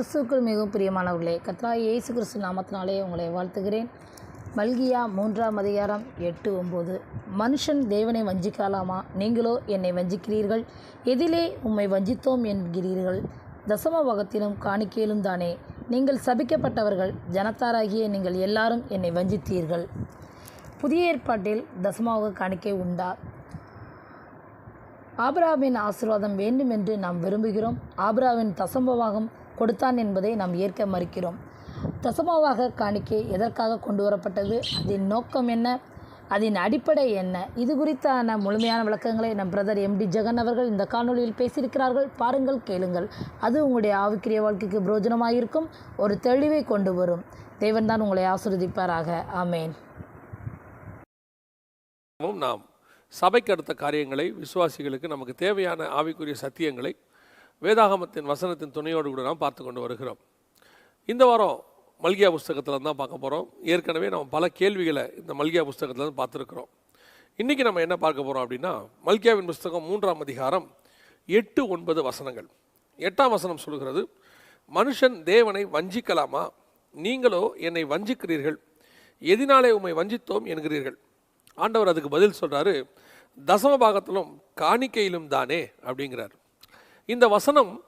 கிறிஸ்துவுக்குள் மிகவும் பிரியமானவர்களே கத்ராய் இயேசு கிறிஸ்து நாமத்தினாலே உங்களை வாழ்த்துகிறேன். மல்கியா மூன்றாம் அதிகாரம் எட்டு ஒம்பது. மனுஷன் தேவனை வஞ்சிக்கலாமா? நீங்களோ என்னை வஞ்சிக்கிறீர்கள்? எதிலே உம்மை வஞ்சித்தோம் என்கிறீர்கள். தசம வகத்திலும் காணிக்கையிலும் தானே. நீங்கள் சபிக்கப்பட்டவர்கள் ஜனத்தாராகிய நீங்கள் எல்லாரும் என்னை வஞ்சித்தீர்கள். புதிய ஏற்பாட்டில் தசமாக காணிக்கை உண்டா? ஆபராவின் ஆசீர்வாதம் வேண்டும் என்று நாம் விரும்புகிறோம். ஆபராவின் தசமபாகம் கொடுத்தான் என்பதை நாம் ஏற்க மறுக்கிறோம். தசமாவாக காணிக்கை எதற்காக கொண்டு வரப்பட்டது? அதன் நோக்கம் என்ன? அதன் அடிப்படை என்ன? இது குறித்தான முழுமையான விளக்கங்களை நம் பிரதர் எம்டி ஜெகன் அவர்கள் இந்த காணொலியில் பேசியிருக்கிறார்கள். பாருங்கள் கேளுங்கள். அது உங்களுடைய ஆவிக்கிரிய வாழ்க்கைக்கு பிரோஜனமாக இருக்கும் ஒரு தெளிவை கொண்டு வரும். தேவன் தான் உங்களை ஆசிர்வதிப்பாராக. ஆமேன். நாம் சபைக்கு அடுத்த காரியங்களை விசுவாசிகளுக்கு நமக்கு தேவையான ஆவிக்குரிய சத்தியங்களை வேதாகமத்தின் வசனத்தின் துணையோடு கூட நாம் பார்த்து கொண்டு வருகிறோம். இந்த வாரம் மல்கியா புஸ்தகத்தில் தான் பார்க்க போகிறோம் ஏற்கனவே நம்ம பல கேள்விகளை இந்த மல்கியா புஸ்தகத்தில் தான் பார்த்துருக்குறோம். இன்றைக்கி நம்ம என்ன பார்க்க போகிறோம் அப்படின்னா மல்கியாவின் புஸ்தகம் மூன்றாம் அதிகாரம் எட்டு ஒன்பது வசனங்கள். எட்டாம் வசனம் சொல்கிறது மனுஷன் தேவனை வஞ்சிக்கலாமா? நீங்களோ என்னை வஞ்சிக்கிறீர்கள். எதினாலே உம்மை வஞ்சித்தோம் என்கிறீர்கள். ஆண்டவர் அதுக்கு பதில் சொல்கிறாரு தசம பாகத்திலும் காணிக்கையிலும் தானே? அப்படிங்கிறார். இந்த வசனம்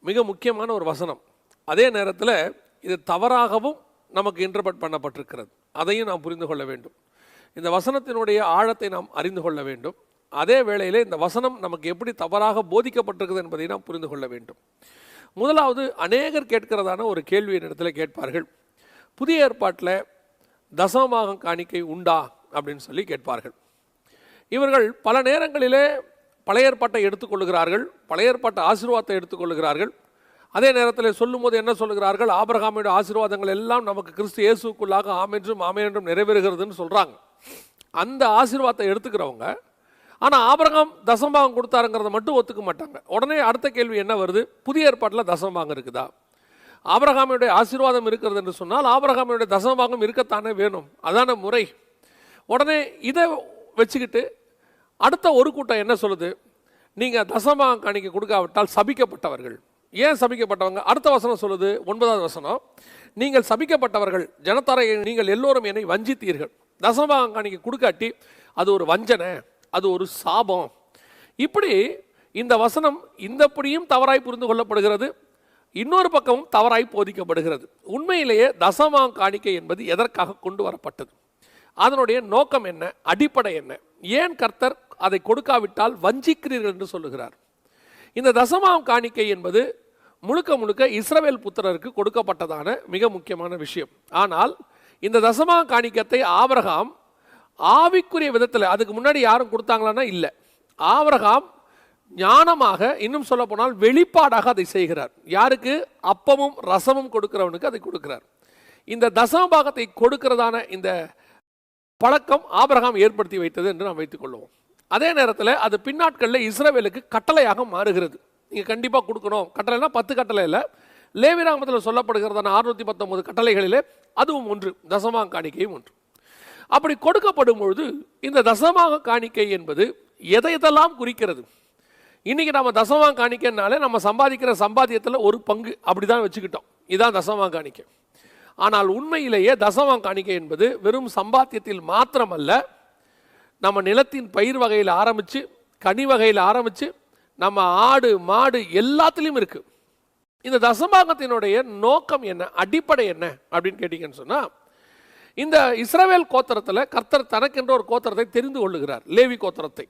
மிக முக்கியமான ஒரு வசனம். அதே நேரத்தில் இது தவறாகவும் நமக்கு இன்டர்பிரட் பண்ணப்பட்டிருக்கிறது. அதையும் நாம் புரிந்து கொள்ள வேண்டும். இந்த வசனத்தினுடைய ஆழத்தை நாம் அறிந்து கொள்ள வேண்டும். அதே வேளையில் இந்த வசனம் நமக்கு எப்படி தவறாக போதிக்கப்பட்டிருக்கிறது என்பதை நாம் புரிந்து கொள்ள வேண்டும். முதலாவது அநேகர் கேட்கிறதான ஒரு கேள்வி என்னிடத்தில் கேட்பார்கள். புதிய ஏற்பாட்டில் தசமபாகம் காணிக்கை உண்டா? அப்படின்னு சொல்லி கேட்பார்கள். இவர்கள் பல நேரங்களிலே பழைய ஏற்பாட்டை எடுத்துக்கொள்கிறார்கள் பழைய ஏற்பாட்டு ஆசீர்வாதத்தை எடுத்துக்கொள்கிறார்கள் அதே நேரத்தில் சொல்லும்போது என்ன சொல்கிறார்கள் ஆபரகாமியோட ஆசீர்வாதங்கள் எல்லாம் நமக்கு கிறிஸ்து இயேசுக்குள்ளாக ஆமென்றும் ஆமையென்றும் நிறைவேறுகிறதுன்னு சொல்கிறாங்க அந்த ஆசீர்வாதத்தை எடுத்துக்கிறவங்க ஆனால் ஆபரகம் தசம்பாகம் கொடுத்தாருங்கிறத மட்டும் ஒத்துக்க மாட்டாங்க. உடனே அடுத்த கேள்வி என்ன வருது? புதிய ஏற்பாட்டில் தசம்பாகம் இருக்குதா? ஆபரகாமியுடைய ஆசீர்வாதம் இருக்கிறது என்று சொன்னால் ஆபரகாமியுடைய தசமபாகம் இருக்கத்தானே வேணும்? அதான முறை. உடனே இதை வச்சுக்கிட்டு அடுத்த ஒரு கூட்டம் என்ன சொல்லுது? நீங்கள் தசமாக காணிக்க கொடுக்காவிட்டால் சபிக்கப்பட்டவர்கள். ஏன் சபிக்கப்பட்டவங்க? அடுத்த வசனம் சொல்லுது ஒன்பதாவது வசனம். நீங்கள் சபிக்கப்பட்டவர்கள் ஜனத்தாரை நீங்கள் எல்லோரும் என்னை வஞ்சித்தீர்கள். தசமபாகம் காணிக்க கொடுக்காட்டி அது ஒரு வஞ்சனை அது ஒரு சாபம். இப்படி இந்த வசனம் இந்தப்படியும் தவறாய் புரிந்து கொள்ளப்படுகிறது. இன்னொரு பக்கமும் தவறாய் போதிக்கப்படுகிறது. உண்மையிலேயே தசமாக காணிக்கை என்பது எதற்காக கொண்டு வரப்பட்டது? அதனுடைய நோக்கம் என்ன? அடிப்படை என்ன? ஏன் கர்த்தர் அதை கொடுக்காவிட்டால் வஞ்சிக்கிறீர்கள் என்று சொல்லுகிறார். இந்த தசமாம் காணிக்கை என்பது முழுக்க முழுக்க இஸ்ரவேல் புத்திரருக்கு கொடுக்கப்பட்டதான மிக முக்கியமான விஷயம். ஆனால் இந்த தசமாம் காணிக்கத்தை ஆவரகாம் ஆவிக்குரிய விதத்தில் அதுக்கு முன்னாடி யாரும் கொடுத்தாங்களான்னா இல்லை. ஆவரகாம் ஞானமாக இன்னும் சொல்ல போனால் வெளிப்பாடாக அதை செய்கிறார். யாருக்கு? அப்பமும் ரசமும் கொடுக்கிறவனுக்கு அதை கொடுக்கிறார். இந்த தசமபாகத்தை கொடுக்கிறதான இந்த பழக்கம் ஆபரகாம் ஏற்படுத்தி வைத்தது என்று நாம் வைத்துக் கொள்வோம். அதே நேரத்தில் அது பின்னாட்களில் இஸ்ரேவேலுக்கு கட்டளையாக மாறுகிறது. நீங்கள் கண்டிப்பாக கொடுக்கணும். கட்டளைனா பத்து கட்டளை இல்லை. லேவிராமத்தில் சொல்லப்படுகிறதான அறுநூத்தி பத்தொம்பது கட்டளைகளிலே அதுவும் ஒன்று. தசமாங் காணிக்கையும் ஒன்று. அப்படி கொடுக்கப்படும் பொழுது இந்த தசமாக காணிக்கை என்பது எதை எதெல்லாம் குறிக்கிறது? இன்றைக்கி நம்ம தசமாக காணிக்கைனாலே நம்ம சம்பாதிக்கிற சம்பாத்தியத்தில் ஒரு பங்கு அப்படி தான் வச்சுக்கிட்டோம். இதுதான் தசமாக காணிக்கை. ஆனால் உண்மையிலேயே தசமாக காணிக்கை என்பது வெறும் சம்பாத்தியத்தில் மாத்திரமல்ல நம்ம நிலத்தின் பயிர் வகையில் ஆரம்பித்து கனி வகையில் ஆரம்பித்து நம்ம ஆடு மாடு எல்லாத்துலேயும் இருக்குது இந்த தசமாகத்தினுடைய நோக்கம் என்ன? அடிப்படை என்ன? அப்படின்னு கேட்டிங்கன்னு சொன்னால் இந்த இஸ்ரவேல் கோத்திரத்தில் கர்த்தர் தனக்கென்ற ஒரு கோத்திரத்தை தெரிந்து கொள்ளுகிறார். லேவி கோத்திரத்தை.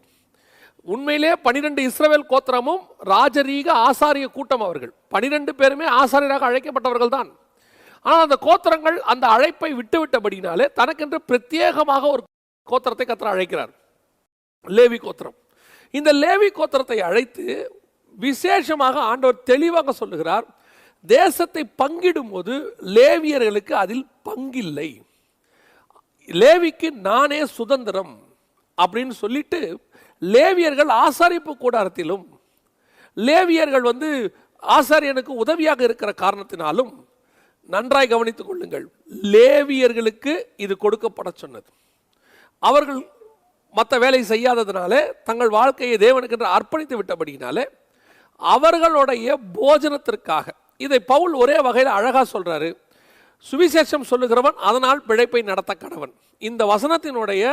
உண்மையிலே பனிரெண்டு இஸ்ரவேல் கோத்திரமும் ராஜரீக ஆசாரிய கூட்டம் அவர்கள். பனிரெண்டு பேருமே ஆசாரியராக அழைக்கப்பட்டவர்கள் தான். ஆனால் அந்த கோத்திரங்கள் அந்த அழைப்பை விட்டுவிட்டபடினாலே தனக்கென்று பிரத்யேகமாக ஒரு கோத்திரத்தை கத்திர அழைக்கிறார். லேவி கோத்திரம். இந்த லேவி கோத்திரத்தை அழைத்து விசேஷமாக ஆண்டவர் தெளிவாக சொல்லுகிறார் தேசத்தை பங்கிடும் போது லேவியர்களுக்கு அதில் பங்கில்லை. லேவிக்கு நானே சுதந்திரம் அப்படின்னு சொல்லிட்டு லேவியர்கள் ஆசாரிப்பு கூடாரத்திலும் லேவியர்கள் வந்து ஆசாரியனுக்கு உதவியாக இருக்கிற காரணத்தினாலும் நன்றாய் கவனித்துக் கொள்ளுங்கள். லேவியர்களுக்கு இது கொடுக்கப்பட சொன்னது. அவர்கள் மற்ற வேலை செய்யாததுனாலே தங்கள் வாழ்க்கையை தேவனுக்கென்று அர்ப்பணித்து விட்டபடினாலே அவர்களுடைய போஜனத்திற்காக இதை பவுல் ஒரே வகையில் அழகாக சொல்கிறாரு சுவிசேஷம் சொல்லுகிறவன் அதனால் பிழைப்பை நடத்த கணவன் இந்த வசனத்தினுடைய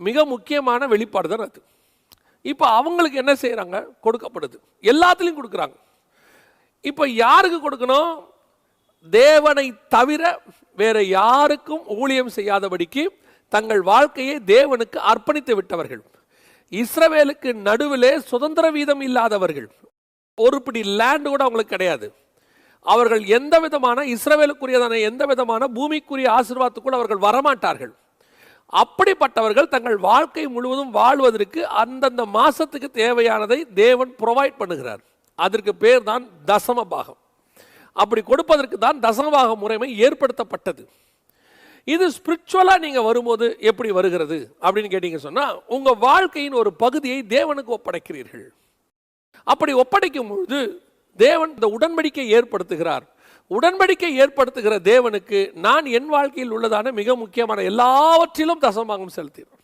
மிக முக்கியமான வெளிப்பாடு தான் அது. இப்போ அவங்களுக்கு என்ன செய்கிறாங்க கொடுக்கப்படுது. எல்லாத்துலேயும் கொடுக்குறாங்க. இப்போ யாருக்கு கொடுக்கணும்? தேவனை தவிர வேற யாருக்கும் ஊழியம் செய்யாதபடிக்கு தங்கள் வாழ்க்கையை தேவனுக்கு அர்ப்பணித்து விட்டவர்கள். இஸ்ரவேலுக்கு நடுவிலே சுதந்திர வீதம் இல்லாதவர்கள். ஒரு பிடி கூட அவங்களுக்கு கிடையாது. அவர்கள் எந்த விதமான இஸ்ரவேலுக்குரியதான எந்த விதமான பூமிக்குரிய ஆசீர்வாதத்துக்குள் அவர்கள் வரமாட்டார்கள். அப்படிப்பட்டவர்கள் தங்கள் வாழ்க்கை முழுவதும் வாழ்வதற்கு அந்தந்த மாசத்துக்கு தேவையானதை தேவன் ப்ரொவைட் பண்ணுகிறார். அதற்கு பேர் தான் தசம பாகம் அப்படி கொடுப்பதற்கு தான் தசமபாக முறைமை ஏற்படுத்தப்பட்டது. இது ஸ்பிரிச்சுவலாக நீங்கள் வரும்போது எப்படி வருகிறது? அப்படின்னு கேட்டீங்க சொன்னால் உங்கள் வாழ்க்கையின் ஒரு பகுதியை தேவனுக்கு ஒப்படைக்கிறீர்கள். அப்படி ஒப்படைக்கும் பொழுது தேவன் இந்த உடன்படிக்கை ஏற்படுத்துகிறார். உடன்படிக்கை ஏற்படுத்துகிற தேவனுக்கு நான் என் வாழ்க்கையில் உள்ளதான மிக முக்கியமான எல்லாவற்றிலும் தசமாகம் செலுத்தினோம்.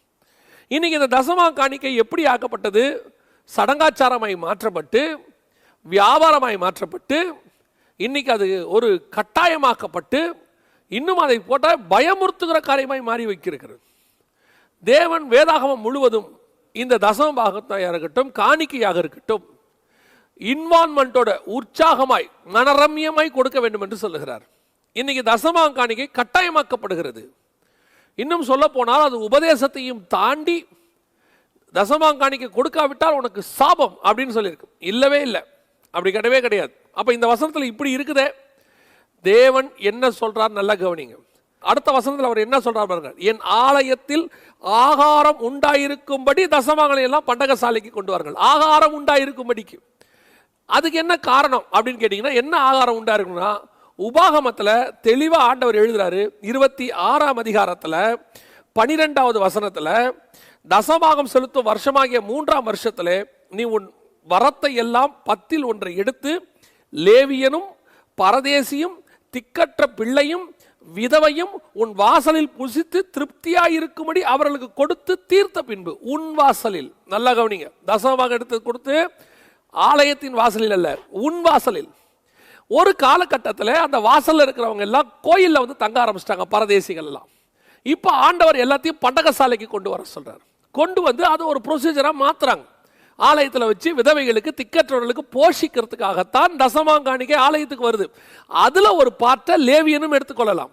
இன்னைக்கு இந்த தசமா காணிக்கை எப்படி ஆக்கப்பட்டது? சடங்காச்சாரமாய் மாற்றப்பட்டு வியாபாரமாய் மாற்றப்பட்டு இன்னைக்கு அது ஒரு கட்டாயமாக்கப்பட்டு இன்னும் அதை போட்டால் பயமுறுத்துகிற காரியமாய் மாறி வைக்கிறது தேவன் வேதாகமம் முழுவதும் இந்த தசம பாகத்தாக இருக்கட்டும் காணிக்கையாக இருக்கட்டும் இன்வான்மெண்ட்டோட உற்சாகமாய் மனரம்யமாய் கொடுக்க வேண்டும் என்று சொல்லுகிறார். இன்னைக்கு தசமா காணிக்கை கட்டாயமாக்கப்படுகிறது. இன்னும் சொல்ல போனால் அது உபதேசத்தையும் தாண்டி தசமாங்காணிக்கை கொடுக்காவிட்டால் உனக்கு சாபம் அப்படின்னு சொல்லியிருக்கு. இல்லவே இல்லை. அப்படி கிடையவே கிடையாது. அப்போ இந்த வசனத்தில் இப்படி இருக்குதே. தேவன் என்ன சொல்றார் நல்லா கவனிங்க. அடுத்த வசனத்தில் அவர் என்ன சொல்றார் பாருங்க. என் ஆலயத்தில் ஆகாரம் உண்டாயிருக்கும்படி தசமங்களை எல்லாம் பண்டகசாலைக்கு கொண்டு வார்கள் ஆகாரம் உண்டாயிருக்கும்படிக்கு. அதுக்கு என்ன காரணம் அப்படின்னு கேட்டிங்கன்னா என்ன ஆகாரம் உண்டாயிருக்குன்னா உபாகமத்தில் தெளிவாக ஆண்டவர் எழுதுறாரு. இருபத்தி ஆறாம் அதிகாரத்தில் பனிரெண்டாவது வசனத்தில் தசபாகம் செலுத்தும் வருஷமாகிய மூன்றாம் வருஷத்தில் நீ உன் வரத்தை எல்லாம் பத்தில் ஒன்றை எடுத்து லேவியனும் பரதேசியும் திக்கற்ற பிள்ளையும் விதவையும் உன் வாசலில் புசித்து திருப்தியாயிருக்கும்படி அவர்களுக்கு கொடுத்து தீர்த்த பின்பு உன் வாசலில். நல்லா கவனிங்க. தசமமாக எடுத்து கொடுத்து ஆலயத்தின் வாசலில் அல்ல உன் வாசலில். ஒரு காலகட்டத்தில் அந்த வாசலில் இருக்கிறவங்க எல்லாம் கோயிலில் வந்து தங்க ஆரம்பிச்சிட்டாங்க பரதேசிகள் எல்லாம் இப்போ ஆண்டவர் எல்லாத்தையும் பண்டகசாலைக்கு கொண்டு வர சொல்கிறார் கொண்டு வந்து அது ஒரு ப்ரொசீஜராக மாத்துறாங்க. ஆலயத்தில் வச்சு விதவைகளுக்கு திக்கற்றவர்களுக்கு போஷிக்கிறதுக்காகத்தான் தசமாங்காணிக்கை ஆலயத்துக்கு வருது. அதில் ஒரு பார்ட்டை லேவியனும் எடுத்துக்கொள்ளலாம்.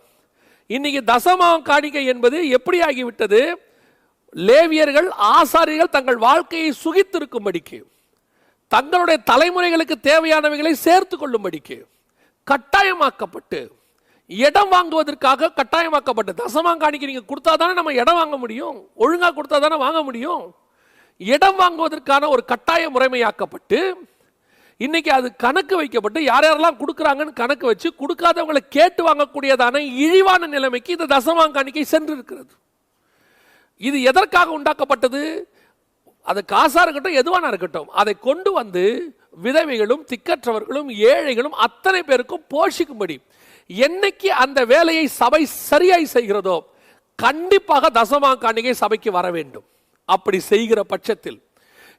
இன்னைக்கு தசமாங்காணிக்கை என்பது எப்படி ஆகிவிட்டது? லேவியர்கள் ஆசாரியர்கள் தங்கள் வாழ்க்கையை சுகித்திருக்கும்படிக்கு தங்களுடைய தலைமுறைகளுக்கு தேவையானவைகளை சேர்த்து கொள்ளும்படிக்கு கட்டாயமாக்கப்பட்டு இடம் வாங்குவதற்காக கட்டாயமாக்கப்பட்டு தசமாங்காணிக்கு நீங்கள் கொடுத்தா தானே நம்ம இடம் வாங்க முடியும்? ஒழுங்காக கொடுத்தா தானே வாங்க முடியும்? இடம் வாங்குவதற்கான ஒரு கட்டாய முறைமையாக்கப்பட்டு இன்னைக்கு அது கணக்கு வைக்கப்பட்டு யார் யாரெல்லாம் கொடுக்குறாங்கன்னு கணக்கு வச்சு கொடுக்காதவங்களை கேட்டு வாங்கக்கூடியதான இழிவான நிலைமைக்கு இந்த தசமாங்காணிக்கை சென்று இருக்கிறது இது எதற்காக உண்டாக்கப்பட்டது? அது காசாக இருக்கட்டும் எதுவான இருக்கட்டும் அதை கொண்டு வந்து விதவைகளும் திக்கற்றவர்களும் ஏழைகளும் அத்தனை பேருக்கும் போஷிக்கும்படி என்னைக்கு அந்த வேலையை சபை சரியாய் செய்கிறதோ கண்டிப்பாக தசமாங்காணிக்கை சபைக்கு வர வேண்டும். அப்படி செய்கிற பட்சத்தில்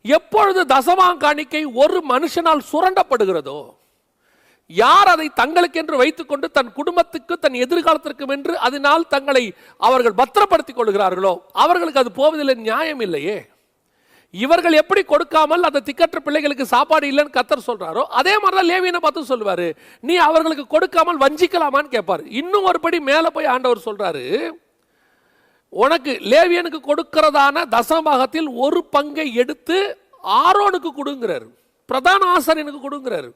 எப்பொழுது தசமாங்காணிக்கை ஒரு மனுஷனால் சுரண்டப்படுகிறதோ யார் அதை தங்களுக்கென்று வைத்துக்கொண்டு தன் குடும்பத்துக்கு தன் எதிர்காலத்திற்கும் என்று அதனால் தங்களை அவர்கள் பத்திரப்படுத்திக் கொள்கிறார்களோ அவர்களுக்கு அது போவதில்லை நியாயம் இல்லையே. இவர்கள் எப்படி கொடுக்காமல் அந்த திக்கற்ற பிள்ளைகளுக்கு சாப்பாடு இல்லைன்னு கத்தர் சொல்றாரோ அதே மாதிரி தான் லேவியனை பார்த்து சொல்லுவாரு. நீ அவர்களுக்கு கொடுக்காமல் வஞ்சிக்கலாமான்னு கேட்பாரு. இன்னும் ஒரு படி மேலே போய் ஆண்டவர் சொல்றாரு உனக்கு லேவியனுக்கு கொடுக்கிறதான தசமபாகத்தில் ஒரு பங்கை எடுத்து ஆரோனுக்கு கொடுங்கிறாரு. பிரதான ஆசாரியனுக்கு கொடுங்கிறாரு.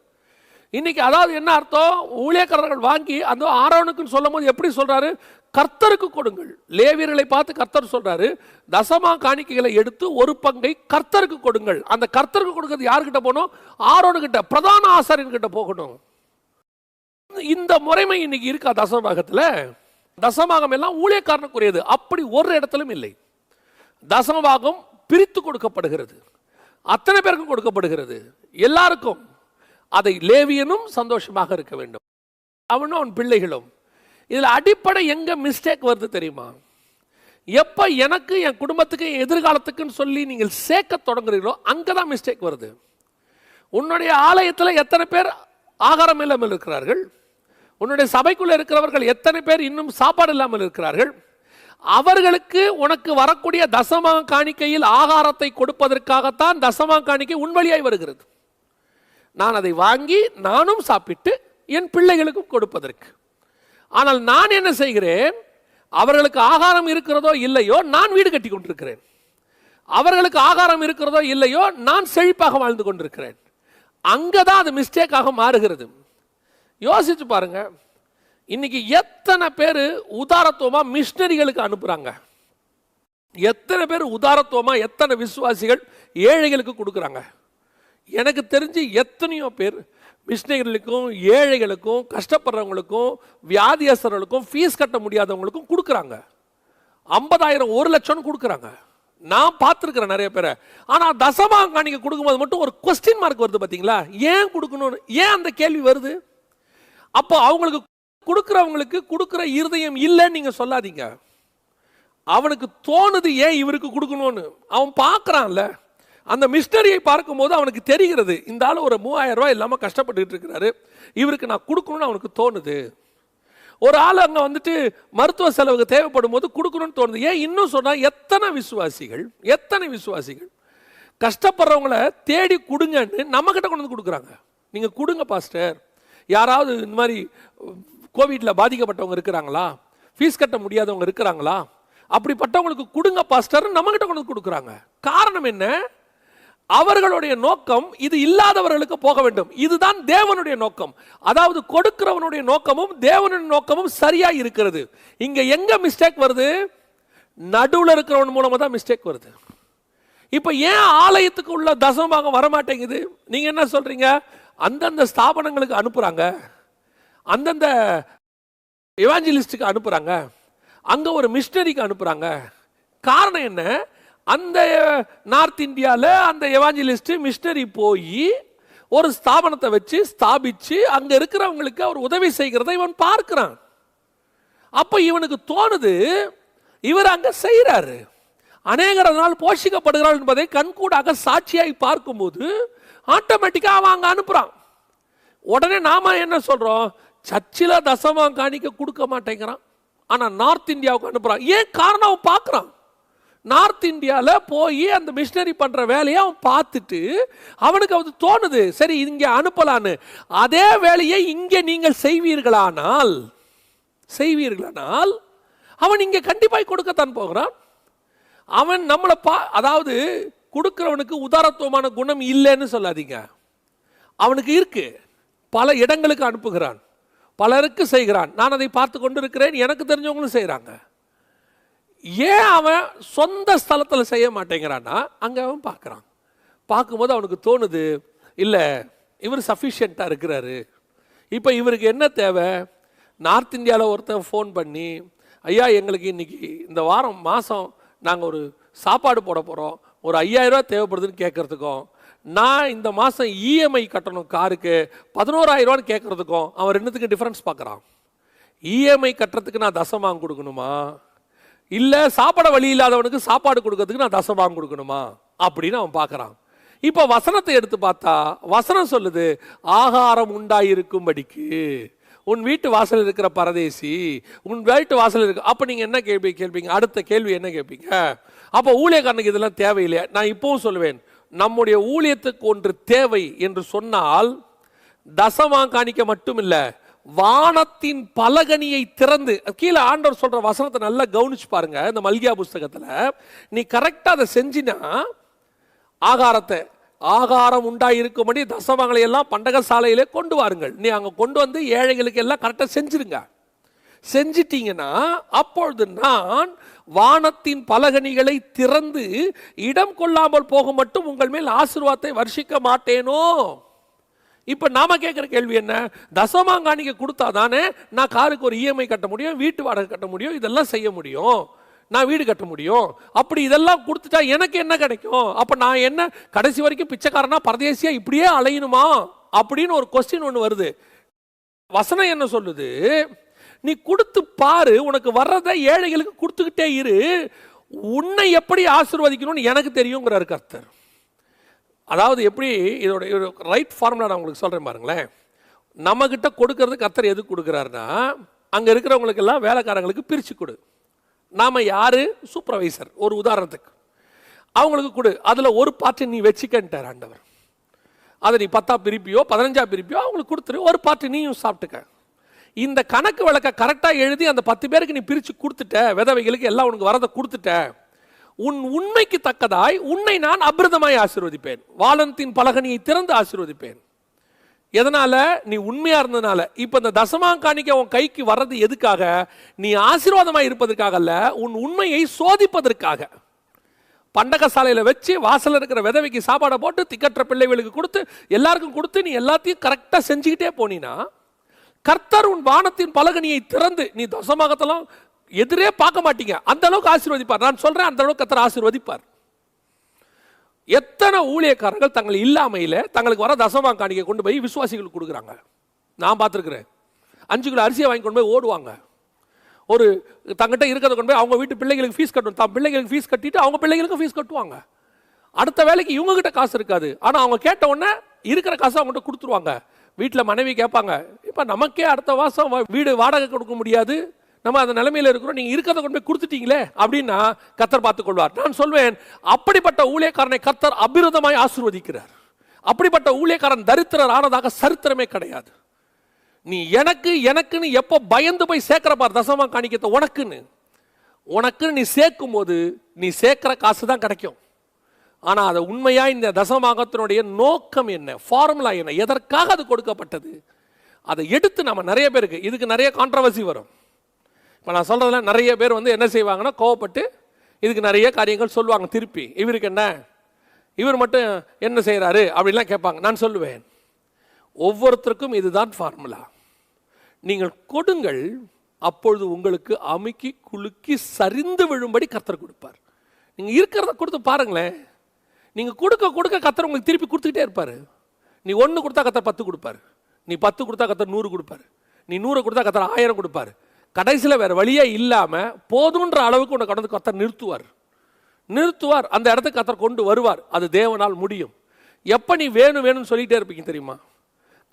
இன்னைக்கு அதாவது என்ன அர்த்தம்? ஊழியக்காரர்கள் வாங்கி அந்த ஆரோனுக்குன்னு சொல்லும் போது எப்படி சொல்றாரு? கர்த்தருக்கு கொடுங்கள். லேவியர்களை பார்த்து கர்த்தர் சொல்றாரு. தசமா காணிக்கைகளை எடுத்து ஒரு பங்கை கர்த்தருக்கு கொடுங்கள். அந்த கர்த்தருக்கு கொடுக்கறது யாருக்கிட்ட போகணும்? ஆரோனுக்கிட்ட பிரதான ஆசாரியன்கிட்ட போகணும். இந்த முறைமை இன்னைக்கு இருக்கா தசமபாகத்தில்? தசமாகம் எல்லாம் ஊழியக்காரனுக்குரியது. அப்படி ஒரு இடத்திலும் இல்லை. தசமபாகம் பிரித்து கொடுக்கப்படுகிறது. அத்தனை பேருக்கும் கொடுக்கப்படுகிறது. எல்லாருக்கும். அதை லேவியனும் சந்தோஷமாக இருக்க வேண்டும். அவனும் அவன் பிள்ளைகளும். இதில் அடிப்படை எங்கே மிஸ்டேக் வருது தெரியுமா? எப்போ எனக்கு என் குடும்பத்துக்கு என் எதிர்காலத்துக்குன்னு சொல்லி நீங்கள் சேர்க்க தொடங்குறீங்களோ அங்கே தான் மிஸ்டேக் வருது. உன்னுடைய ஆலயத்தில் எத்தனை பேர் ஆகாரம் இல்லாமல் இருக்கிறார்கள்? உன்னுடைய சபைக்குள்ள இருக்கிறவர்கள் எத்தனை பேர் இன்னும் சாப்பாடு இல்லாமல் இருக்கிறார்கள்? அவர்களுக்கு உனக்கு வரக்கூடிய தசமா காணிக்கையில் ஆகாரத்தை கொடுப்பதற்காகத்தான் தசமா காணிக்கை உண்வழியாய் வருகிறது. நான் அதை வாங்கி நானும் சாப்பிட்டு என் பிள்ளைகளுக்கும் கொடுப்பதற்கு. ஆனால் நான் என்ன செய்கிறேன்? அவர்களுக்கு ஆகாரம் இருக்கிறதோ இல்லையோ நான் வீடு கட்டி கொண்டிருக்கிறேன். அவர்களுக்கு ஆகாரம் இருக்கிறதோ இல்லையோ நான் செழிப்பாக வாழ்ந்து கொண்டிருக்கிறேன். அங்கதான் அது மிஸ்டேக்காக மாறுகிறது. யோசிச்சு பாருங்க. இன்னைக்கு எத்தனை பேர் உதாரத்துவமாக மிஷினரிகளுக்கு அனுப்புகிறாங்க எத்தனை பேர் உதாரத்துவமாக எத்தனை விசுவாசிகள் ஏழைகளுக்கு கொடுக்குறாங்க? எனக்கு தெரிஞ்சு எத்தனையோ பேர் மிஷினரிகளுக்கும் ஏழைகளுக்கும் கஷ்டப்படுறவங்களுக்கும் வியாதியஸ்தர்களுக்கும் ஃபீஸ் கட்ட முடியாதவங்களுக்கும் கொடுக்குறாங்க. ஐம்பதாயிரம் ஒரு லட்சம்னு கொடுக்குறாங்க. நான் பார்த்துருக்குறேன் நிறைய பேரை. ஆனால் தசமாக காணிக்க கொடுக்கும்போது மட்டும் ஒரு கொஸ்டின் மார்க் வருது பார்த்தீங்களா ஏன் கொடுக்கணும்னு? ஏன் அந்த கேள்வி வருது? அப்போ அவங்களுக்கு கொடுக்குறவங்களுக்கு கொடுக்குற இருதயம் இல்லைன்னு நீங்கள் சொல்லாதீங்க. அவனுக்கு தோணுது ஏன் இவருக்கு கொடுக்கணும்னு. அவன் பார்க்குறான்ல. அந்த மிஸ்டரியை பார்க்கும்போது அவனுக்கு தெரிகிறது இந்த ஆள் ஒரு மூவாயிரம் ரூபாய் இல்லாமல் கஷ்டப்பட்டுட்டு இருக்கிறாரு. இவருக்கு நான் கொடுக்கணும்னு அவனுக்கு தோணுது. ஒரு ஆள் அங்கே வந்துட்டு மருத்துவ செலவுக்கு தேவைப்படும் போது கொடுக்கணும்னு தோணுது. ஏன் இன்னும் சொன்னால் எத்தனை விசுவாசிகள் எத்தனை விசுவாசிகள் கஷ்டப்படுறவங்கள தேடி கொடுங்கன்னு நம்மக்கிட்ட கொண்டு வந்து கொடுக்குறாங்க. நீங்கள் கொடுங்க பாஸ்டர். யாராவது இந்த மாதிரி கோவிட்ல பாதிக்கப்பட்டவங்க இருக்கிறாங்களா? ஃபீஸ் கட்ட முடியாதவங்க இருக்கிறாங்களா? அப்படிப்பட்டவங்களுக்கு கொடுங்க பாஸ்டர் நம்மகிட்ட கொண்டு கொடுக்குறாங்க. காரணம் என்ன? அவர்களுடைய நோக்கம் இது இல்லாதவர்களுக்கு போக வேண்டும். இதுதான் தேவனுடைய நோக்கம். அதாவது கொடுக்கிறவனுடைய நோக்கமும் தேவனுடைய நோக்கமும் சரியா இருக்கிறது. இங்க எங்க மிஸ்டேக் வருது? நடுவுல இருக்கிறவன் மூலமாக தான் மிஸ்டேக் வருது. இப்போ ஏன் ஆலயத்துக்கு உள்ள தசமாக வரமாட்டேங்குது? நீங்க என்ன சொல்றீங்க? அந்தந்த ஸ்தாபனங்களுக்கு அனுப்புகிறாங்க அந்தந்த எவாஞ்சலிஸ்ட்டுக்கு அனுப்புகிறாங்க அங்கே ஒரு மிஷினரிக்கு அனுப்புகிறாங்க காரணம் என்ன? அந்த நார்த் இந்தியாவில் அந்த எவாஞ்சலிஸ்ட்டு மிஷினரி போய் ஒரு ஸ்தாபனத்தை வச்சு ஸ்தாபித்து அங்கே இருக்கிறவங்களுக்கு அவர் உதவி செய்கிறத இவன் பார்க்குறான். அப்போ இவனுக்கு தோணுது இவர் அங்கே செய்கிறாரு அநேகர் நாள் போஷிக்கப்படுகிறார் என்பதை கண்கூடாக சாட்சியாய் பார்க்கும்போது ஆட்டோமேட்டிக்காக அவன் அங்கே அனுப்புகிறான் உடனே நாம் என்ன சொல்கிறோம் சர்ச்சில் தசமா காணிக்க கொடுக்க மாட்டேங்கிறான். ஆனால் நார்த் இந்தியாவுக்கு அனுப்புகிறான் ஏன் காரணம் அவன் பார்க்குறான். நார்த் இந்தியாவில் போய் அந்த மிஷினரி பண்ணுற வேலையை அவன் பார்த்துட்டு அவனுக்கு அது தோணுது. சரி இங்கே அனுப்பலான்னு. அதே வேலையை இங்கே நீங்கள் செய்வீர்களானால் செய்வீர்களானால் அவன் இங்கே கண்டிப்பாக கொடுக்கத்தான் போகிறான். அவன் நம்மளை பா அதாவது கொடுக்குறவனுக்கு உதாரத்துவமான குணம் இல்லைன்னு சொல்லாதீங்க. அவனுக்கு இருக்கு. பல இடங்களுக்கு அனுப்புகிறான். பலருக்கு செய்கிறான். நான் அதை பார்த்து கொண்டு இருக்கிறேன் எனக்கு தெரிஞ்சவங்களும் செய்கிறாங்க ஏன் அவன் சொந்த ஸ்தலத்தில் செய்ய மாட்டேங்கிறான்னா அங்கே அவன் பார்க்குறான். பார்க்கும்போது அவனுக்கு தோணுது இல்லை இவர் சஃபிஷியண்ட்டாக இருக்கிறாரு. இப்போ இவருக்கு என்ன தேவை? நார்த் இந்தியாவில் ஒருத்தன் ஃபோன் பண்ணி ஐயா எங்களுக்கு இன்றைக்கி இந்த வாரம் மாதம் நாங்கள் ஒரு சாப்பாடு போட போகிறோம் ஒரு ஐயாயிரரூவா தேவைப்படுதுன்னு கேட்குறதுக்கும் நான் இந்த மாதம் இஎம்ஐ கட்டணும் காருக்கு பதினோராயிரரூவான்னு கேட்குறதுக்கும் அவன் ரெண்டுத்துக்கு டிஃப்ரென்ஸ் பார்க்குறான். இஎம்ஐ கட்டுறதுக்கு நான் தசமாங்க கொடுக்கணுமா? இல்லை சாப்பாட வழி இல்லாதவனுக்கு சாப்பாடு கொடுக்கறதுக்கு நான் தசமாங்க கொடுக்கணுமா? அப்படின்னு அவன் பார்க்குறான். இப்போ வசனத்தை எடுத்து பார்த்தா வசனம் சொல்லுது ஆகாரம் உண்டாயிருக்கும்படிக்கு. உன் வீட்டு வாசல் இருக்கிற பரதேசி உன் வீட்டு வாசல் இருக்கு அப்போ நீங்கள் என்ன கேள்வி கேட்பீங்க? அடுத்த கேள்வி என்ன கேட்பீங்க? அப்போ ஊழியக்காரனுக்கு இதெல்லாம் தேவையில்லையா? நான் இப்பவும் சொல்லுவேன் நம்முடைய ஊழியத்துக்கு ஒன்று தேவை என்று சொன்னால் தசமா காணிக்க மட்டும் இல்லை வானத்தின் பலகனியை திறந்து கீழே ஆண்டவர் சொல்ற வசனத்தை நல்லா கவனிச்சு பாருங்க இந்த மல்கியா புஸ்தகத்துல. நீ கரெக்டா அதை செஞ்சினா ஆகாரத்தை ஆகாரம் உண்டாயிருக்கும்படி தசமங்களை எல்லாம் பண்டக சாலையிலே கொண்டு வாருங்கள். நீ அங்கே கொண்டு வந்து ஏழைகளுக்கு எல்லாம் கரெக்டாக செஞ்சிருங்க. செஞ்சிட்டீங்கன்னா அப்பொழுது நான் வானத்தின் பலகனிகளை திறந்து இடம் கொள்ளாமல் போக மட்டும் உங்கள் மேல் ஆசிர்வாதத்தை வர்ஷிக்க மாட்டேனோ? இப்போ நாம கேட்குற கேள்வி என்ன? தசமாங்காணிக்கு கொடுத்தா தானே நான் காருக்கு ஒரு இஎம்ஐ கட்ட முடியும் வீட்டு வாடகை கட்ட முடியும் இதெல்லாம் செய்ய முடியும். நான் வீடு கட்ட முடியும். அப்படி இதெல்லாம் கொடுத்துட்டா எனக்கு என்ன கிடைக்கும்? அப்போ நான் என்ன கடைசி வரைக்கும் பிச்சைக்காரனா பரதேசியா இப்படியே அலையணுமா? அப்படின்னு ஒரு கொஸ்டின் ஒன்று வருது. வசனம் என்ன சொல்லுது? நீ கொடுத்து பாரு உனக்கு வர்றதை ஏழைகளுக்கு கொடுத்துக்கிட்டே இரு. உன்னை எப்படி ஆசீர்வதிக்கணும்னு எனக்கு தெரியுங்கிறார் கர்த்தர். அதாவது எப்படி இதோட ரைட் ஃபார்முலா நான் உங்களுக்கு சொல்கிறேன் பாருங்களேன். நம்மக்கிட்ட கொடுக்கறது கர்த்தர் எதுக்கு கொடுக்குறாருன்னா அங்கே இருக்கிறவங்களுக்கு எல்லாம் வேலைக்காரங்களுக்கு பிரித்து கொடு. நாம் யார்? சூப்பர்வைசர் ஒரு உதாரணத்துக்கு. அவங்களுக்கு கொடு. அதில் ஒரு பாட்டு நீ வச்சுக்கன்ட்டார் ஆண்டவர். அதை நீ பத்தா பிரிப்பியோ பதினஞ்சா பிரிப்பியோ அவங்களுக்கு கொடுத்துரு. ஒரு பாட்டு நீயும் சாப்பிட்டுக்க. இந்த கணக்கு வழக்கை கரெக்டாக எழுதி அந்த பத்து பேருக்கு நீ பிரித்து கொடுத்துட்ட விதவைகளுக்கு எல்லாம் உனக்கு வரதை கொடுத்துட்ட. உன் உண்மைக்கு தக்கதாய் உன்னை நான் அபிரதமாய் ஆசீர்வதிப்பேன். வாலந்தின் பலகனியை திறந்து ஆசீர்வதிப்பேன். எதனால? நீ உண்மையாக இருந்ததுனால. இப்போ இந்த தசமாம் காணிக்க உன் கைக்கு வர்றது எதுக்காக? நீ ஆசீர்வாதமாக இருப்பதற்காக அல்ல உன் உண்மையை சோதிப்பதற்காக. பண்டக சாலையில் வச்சு வாசலில் இருக்கிற விதவைக்கு சாப்பாடை போட்டு திக்கற்ற பிள்ளைகளுக்கு கொடுத்து எல்லாருக்கும் கொடுத்து நீ எல்லாத்தையும் கரெக்டாக செஞ்சுக்கிட்டே போனீனா கர்த்தர் உன் வானத்தின் பலகனியை திறந்து நீ தசமாகத்தெல்லாம் எதிரே பார்க்க மாட்டீங்க. அந்த அளவுக்கு ஆசீர்வதிப்பார். நான் சொல்றேன் அந்த அளவுக்கு கர்த்தர் ஆசீர்வதிப்பார். எத்தனை ஊழியக்காரர்கள் தங்கள் இல்லாமையில் தங்களுக்கு வர தசமா காணிக்கை கொண்டு போய் விசுவாசிகளுக்கு கொடுக்குறாங்க. நான் பார்த்துருக்குறேன். அஞ்சு கிலோ அரிசியை வாங்கி கொண்டு போய் ஓடுவாங்க. ஒரு தங்கிட்ட இருக்கிறத கொண்டு போய் அவங்க வீட்டு பிள்ளைகளுக்கு ஃபீஸ் கட்டணும். தான் பிள்ளைகளுக்கு ஃபீஸ் கட்டிட்டு அவங்க பிள்ளைகளுக்கும் ஃபீஸ் கட்டுவாங்க. அடுத்த வேலைக்கு இவங்க கிட்ட காசு இருக்காது. ஆனால் அவங்க கேட்ட உடனே இருக்கிற காசை அவங்ககிட்ட கொடுத்துருவாங்க. வீட்டில் மனைவி கேட்பாங்க இப்போ நமக்கே அடுத்த மாதம் வீடு வாடகை கொடுக்க முடியாது. நம்ம அந்த நிலைமையில் இருக்கிறோம். நீங்கள் இருக்கிறத கொண்டு போய் கொடுத்துட்டீங்களே? அப்படின்னா கத்தர் பார்த்து கொள்வார். நான் சொல்வேன் அப்படிப்பட்ட ஊழியக்காரனை கத்தர் அபிரதமாய் ஆசிர்வதிக்கிறார். அப்படிப்பட்ட ஊழியக்காரன் தரித்திரர் ஆனதாக சரித்திரமே கிடையாது. நீ எனக்கு எனக்குன்னு எப்போ பயந்து போய் சேர்க்கிற பார் தசமா காணிக்கத்தை உனக்குன்னு. உனக்குன்னு நீ சேர்க்கும் போது நீ சேர்க்கிற காசு தான் கிடைக்கும். ஆனால் அதை உண்மையாக இந்த தசமாகத்தினுடைய நோக்கம் என்ன? ஃபார்முலா என்ன? எதற்காக அது கொடுக்கப்பட்டது? அதை எடுத்து நம்ம நிறைய பேருக்கு இதுக்கு நிறைய கான்ட்ரவர்சி வரும். இப்போ நான் சொல்கிறதுல நிறைய பேர் வந்து என்ன செய்வாங்கன்னா கோவப்பட்டு இதுக்கு நிறைய காரியங்கள் சொல்லுவாங்க திருப்பி. இவருக்கு என்ன? இவர் மட்டும் என்ன செய்கிறாரு அப்படின்லாம் கேட்பாங்க. நான் சொல்லுவேன். ஒவ்வொருத்தருக்கும் இதுதான் ஃபார்முலா நீங்கள் கொடுங்கள் அப்பொழுது உங்களுக்கு அமுக்கி குலுக்கி சரிந்து விழும்படி கர்த்தர் கொடுப்பார். நீங்கள் இருக்கிறத கொடுத்து பாருங்களேன். நீங்கள் கொடுக்க கொடுக்க கத்தர் உங்களுக்கு திருப்பி கொடுத்துக்கிட்டே இருப்பார். நீ ஒன்று கொடுத்தா கத்தர் பத்து கொடுப்பார். நீ பத்து கொடுத்தா கத்தர் நூறு கொடுப்பார். நீ நூறு கொடுத்தா கத்தர் ஆயிரம் கொடுப்பார். கடைசியில் வேறு வழியே இல்லாமல் போதுன்ற அளவுக்கு உன்னை கடந்து கத்தர் நிறுத்துவார். நிறுத்துவார். அந்த இடத்துக்கு கத்தர் கொண்டு வருவார். அது தேவனால் முடியும். எப்போ நீ வேணும் வேணும்னு சொல்லிகிட்டே இருப்பீங்க தெரியுமா?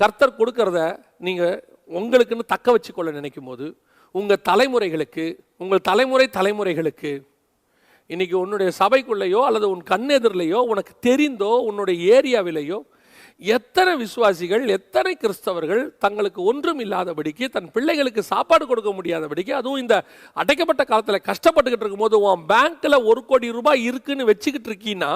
கர்த்தர் கொடுக்கறத நீங்கள் உங்களுக்குன்னு தக்க வச்சுக்கொள்ள நினைக்கும் போது உங்கள் தலைமுறைகளுக்கு உங்கள் தலைமுறை தலைமுறைகளுக்கு இன்றைக்கி உன்னுடைய சபைக்குள்ளேயோ அல்லது உன் கண்ணெதிரிலேயோ உனக்கு தெரிந்தோ உன்னுடைய ஏரியாவிலேயோ எத்தனை விசுவாசிகள் எத்தனை கிறிஸ்தவர்கள் தங்களுக்கு ஒன்றும் இல்லாதபடிக்கு தன் பிள்ளைகளுக்கு சாப்பாடு கொடுக்க முடியாதபடிக்கு அதுவும் இந்த அடைக்கப்பட்ட காலத்தில் கஷ்டப்பட்டுக்கிட்டு இருக்கும்போது உன் பேங்க்கில் ஒரு கோடி ரூபாய் இருக்குன்னு வச்சுக்கிட்டு இருக்கீன்னா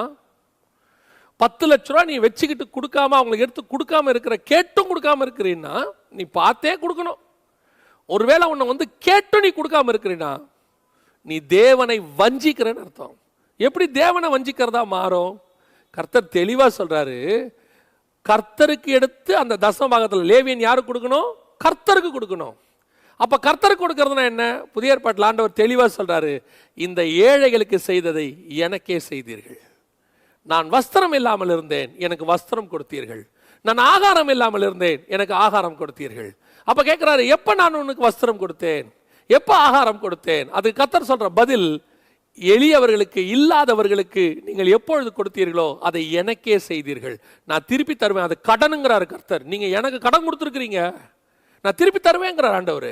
பத்து லட்ச ரூபா நீ வச்சுக்கிட்டு கொடுக்காம அவங்களுக்கு எடுத்து கொடுக்காம இருக்கிற கேட்டும் கொடுக்காம இருக்கிறீன்னா நீ பார்த்தே கொடுக்கணும். ஒருவேளை உன்னை வந்து கேட்டும் நீ கொடுக்காம இருக்கிறீன்னா நீ தேவனை வஞ்சிக்கிறேன்னு அர்த்தம். எப்படி தேவனை வஞ்சிக்கிறதா மாறும்? கர்த்தர் தெளிவாக சொல்கிறாரு கர்த்தருக்கு எடுத்து அந்த தசம பாகத்தில் லேவியன் யாருக்கு கொடுக்கணும்? கர்த்தருக்கு கொடுக்கணும். அப்போ கர்த்தருக்கு கொடுக்கறதுனா என்ன? புதிய ஏற்பாட்டில் ஆண்டவர் தெளிவாக சொல்கிறாரு இந்த ஏழைகளுக்கு செய்ததை எனக்கே செய்தீர்கள். நான் வஸ்திரம் இல்லாமல் இருந்தேன் எனக்கு வஸ்திரம் கொடுத்தீர்கள். நான் ஆகாரம் இல்லாமல் இருந்தேன் எனக்கு ஆகாரம் கொடுத்தீர்கள். அப்போ கேட்குறாரு எப்போ நான் உனக்கு வஸ்திரம் கொடுத்தேன்? எப்போ ஆகாரம் கொடுத்தேன்? அது கத்தர் சொல்கிற பதில் எளியவர்களுக்கு இல்லாதவர்களுக்கு நீங்கள் எப்பொழுது கொடுத்தீர்களோ அதை எனக்கே செய்தீர்கள். நான் திருப்பி தருவேன் அது கடனுங்கிறாரு கர்த்தர். நீங்கள் எனக்கு கடன் கொடுத்துருக்கிறீங்க. நான் திருப்பி தருவேங்கிறார் ஆண்டவர்.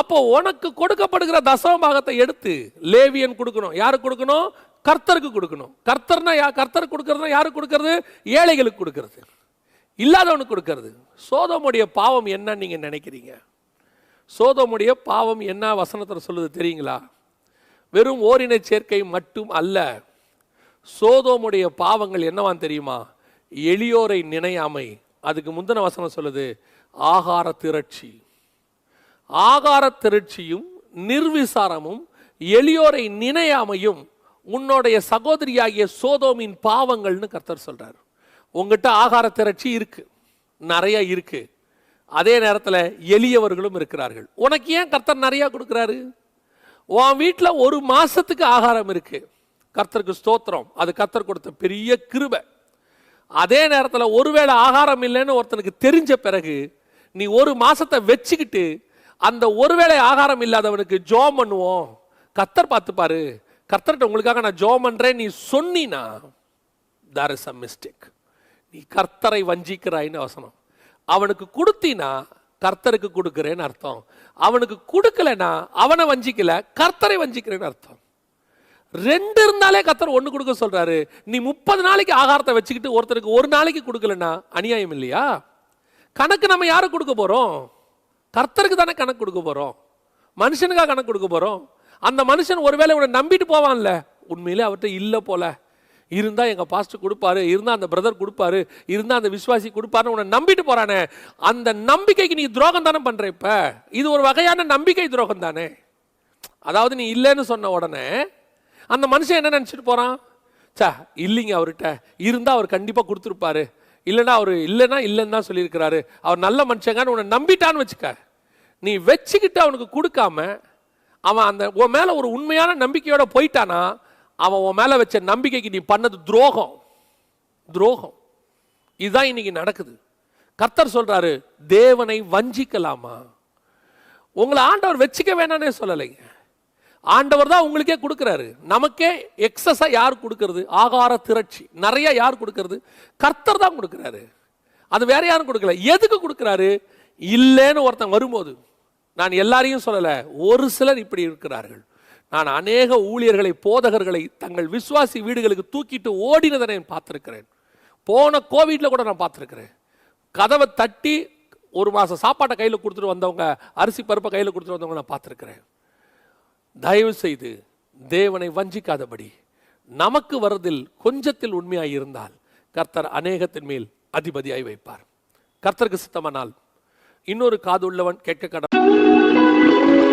அப்போ உனக்கு கொடுக்கப்படுகிற தசமபாகத்தை எடுத்து லேவியன் கொடுக்கணும். யாருக்கு கொடுக்கணும்? கர்த்தருக்கு கொடுக்கணும். கர்த்தர்னா யா கர்த்தருக்கு கொடுக்கறதுனா யாருக்கு கொடுக்கறது? ஏழைகளுக்கு கொடுக்கறது. இல்லாதவனுக்கு கொடுக்கறது. சோதமுடைய பாவம் என்ன நீங்கள் நினைக்கிறீங்க. சோதமுடைய பாவம் என்ன வசனத்தில் சொல்லுது தெரியுங்களா? வெறும் ஓரின சேர்க்கை மட்டும் அல்ல. சோதோமுடைய பாவங்கள் என்னவான் தெரியுமா? எளியோரை நினையாமை. அதுக்கு முந்தின வசனம் சொல்லுது ஆகார திரட்சி. ஆகார திரட்சியும் நிர்விசாரமும் எளியோரை நினையாமையும் உன்னுடைய சகோதரியாகிய சோதோமின் பாவங்கள்னு கர்த்தர் சொல்கிறார் உங்ககிட்ட ஆகார திரட்சி இருக்குது நிறைய இருக்குது அதே நேரத்தில் எளியவர்களும் இருக்கிறார்கள். உனக்கு ஏன் கர்த்தர் நிறையா கொடுக்குறாரு? உன் வீட்டில் ஒரு மாதத்துக்கு ஆகாரம் இருக்குது கர்த்தருக்கு ஸ்தோத்திரம். அது கர்த்தர் கொடுத்த பெரிய கிருபை. அதே நேரத்தில் ஒருவேளை ஆகாரம் இல்லைன்னு ஒருத்தனுக்கு தெரிஞ்ச பிறகு நீ ஒரு மாதத்தை வச்சுக்கிட்டு அந்த ஒருவேளை ஆகாரம் இல்லாதவனுக்கு ஜோம் பண்ணுவோம். கத்தர் பார்த்துப்பாரு கர்த்தர்கிட்ட உங்களுக்காக நான் ஜோம் பண்ணுறேன் நீ சொன்னினா தர் இஸ் அ மிஸ்டேக் நீ கர்த்தரை வஞ்சிக்கிறாய்னு வசனம் அவனுக்கு கொடுத்தினா கர்த்தருக்கு கொடுக்குறேன்னு அர்த்தம். அவனுக்கு கொடுக்கலனா அவனை வஞ்சிக்கல கர்த்தரை வஞ்சிக்கிறேன்னு அர்த்தம். ரெண்டு இருந்தாலே கர்த்தர் ஒன்று கொடுக்க சொல்றாரு. நீ முப்பது நாளைக்கு ஆகாரத்தை வச்சுக்கிட்டு ஒருத்தருக்கு ஒரு நாளைக்கு கொடுக்கலனா அநியாயம் இல்லையா? கணக்கு நம்ம யாருக்கு கொடுக்க போகிறோம் கர்த்தருக்கு தானே கணக்கு கொடுக்க போகிறோம் மனுஷனுக்காக கணக்கு கொடுக்க போகிறோம் அந்த மனுஷன் ஒருவேளை உன்னை நம்பிட்டு போவான்ல? உண்மையிலே அவர்கிட்ட இல்லை போல. இருந்தால் எங்கள் பாஸ்டர் கொடுப்பாரு இருந்தால் அந்த பிரதர் கொடுப்பாரு இருந்தால் அந்த விசுவாசி கொடுப்பாருன்னு உன்னை நம்பிட்டு போகிறானே அந்த நம்பிக்கைக்கு நீ துரோகம் தானே பண்ணுற இப்போ? இது ஒரு வகையான நம்பிக்கை துரோகம் தானே அதாவது நீ இல்லைன்னு சொன்ன உடனே அந்த மனுஷன் என்ன நினச்சிட்டு போகிறான் சா இல்லைங்க அவர்கிட்ட. இருந்தால் அவர் கண்டிப்பாக கொடுத்துருப்பாரு. இல்லைனா அவர் இல்லைன்னா இல்லைன்னு தான் சொல்லியிருக்கிறாரு. அவர் நல்ல மனுஷங்கன்னு உன்னை நம்பிட்டான்னு வச்சுக்க. நீ வச்சுக்கிட்டு அவனுக்கு கொடுக்காம அவன் அந்த உன் மேலே ஒரு உண்மையான நம்பிக்கையோட போயிட்டானா அவன் உன் மேலே வச்ச நம்பிக்கைக்கு நீ பண்ணது துரோகம். துரோகம். இதுதான் இன்னைக்கு நடக்குது. கர்த்தர் சொல்கிறாரு தேவனை வஞ்சிக்கலாமா? உங்களை ஆண்டவர் வச்சுக்க வேணானே சொல்லலைங்க. ஆண்டவர் தான் உங்களுக்கே கொடுக்குறாரு. நமக்கே எக்ஸஸாக யார் கொடுக்கறது? ஆகார திரட்சி. நிறையா யார் கொடுக்கறது? கர்த்தர் தான் கொடுக்குறாரு. அது வேற யாரும் கொடுக்கல. எதுக்கு கொடுக்குறாரு? இல்லைன்னு ஒருத்தன் வரும்போது. நான் எல்லாரையும் சொல்லலை. ஒரு சிலர் இப்படி இருக்கிறார்கள். நான் அநேக ஊழியர்களை போதகர்களை தங்கள் விசுவாசி வீடுகளுக்கு தூக்கிட்டு ஓடினதை நான் பார்த்திருக்கிறேன். போன கோவிட்ல கூட நான் பார்த்திருக்கிறேன். கதவை தட்டி ஒரு மாசம் சாப்பாட்டை கையில் கொடுத்துட்டு வந்தவங்க அரிசி பருப்பை கையில் கொடுத்துட்டு வந்தவங்க நான் பார்த்துருக்கிறேன். தயவு செய்து தேவனை வஞ்சிக்காதபடி நமக்கு வரதில் கொஞ்சத்தில் உண்மையாக இருந்தால் கர்த்தர் அநேகத்தின் மேல் அதிபதியாய் வைப்பார். கர்த்தருக்கு சித்தமானால் இன்னொரு காது உள்ளவன் கேட்க கடவுள்